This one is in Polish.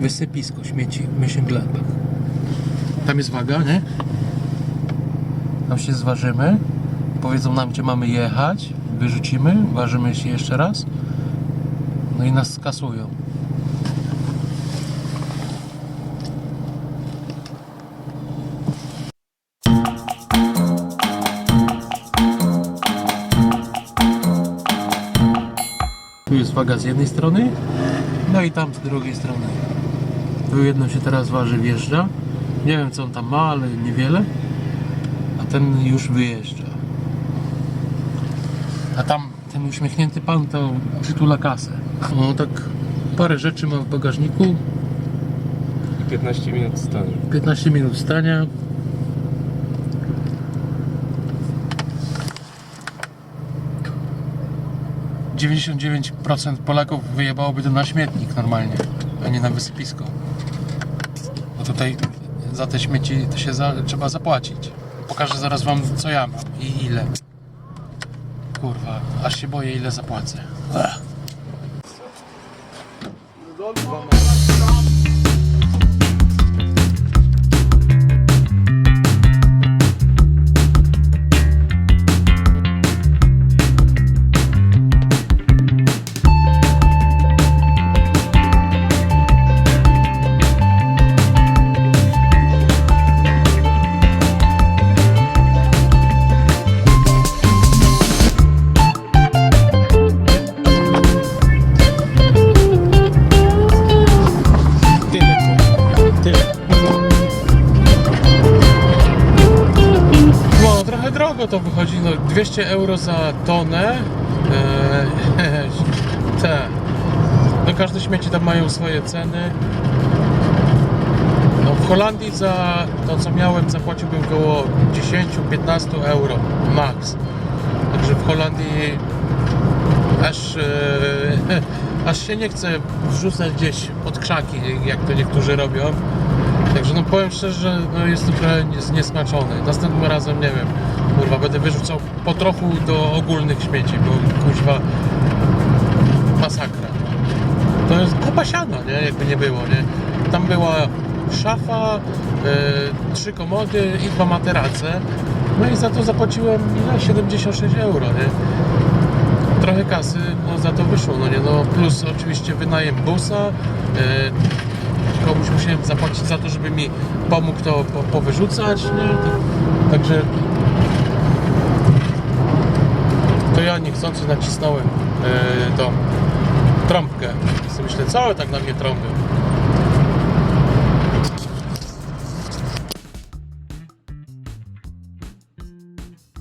Wysypisko śmieci Mönchengladbach. Tam jest waga, nie? Tam się zważymy. Powiedzą nam, gdzie mamy jechać. Wyrzucimy, ważymy się jeszcze raz. No i nas skasują. Tu jest waga z jednej strony, no i tam z drugiej strony. Tu jedno się teraz waży, wjeżdża. Nie wiem co on tam ma, ale niewiele. A ten już wyjeżdża. A tam ten uśmiechnięty pan to przytula kasę. No tak parę rzeczy mam w bagażniku. I 15 minut stanie. 15 minut stania. %99% Polaków wyjebałoby to na śmietnik normalnie, a nie na wysypisko. Tutaj za te śmieci to się za, trzeba zapłacić. Pokażę zaraz wam co ja mam i ile. Kurwa, aż się boję ile zapłacę. Ech. Drogo to wychodzi. No, 200 euro za tonę. Eee, te. No, każde śmieci tam mają swoje ceny. No, w Holandii za to, co miałem, zapłaciłbym około 10-15 euro max. Także w Holandii aż, e, aż się nie chce wrzucać gdzieś pod krzaki, jak to niektórzy robią. Także no powiem szczerze, że no jest to trochę nie- zniesmaczone. Następnym razem, nie wiem, kurwa, będę wyrzucał po trochu do ogólnych śmieci, bo kuźwa masakra. To jest kupa siana, nie? Jakby nie było, nie? Tam była szafa, e, trzy komody i dwa materace. No i za to zapłaciłem ile? 76 euro, nie? trochę kasy no, za to wyszło, no nie, no plus oczywiście wynajem busa, e, komuś musiałem zapłacić za to, żeby mi pomógł to po, powyrzucać, nie, to, także to ja niechcący nacisnąłem e, tą trąbkę, myślę, co tak na mnie trąbią,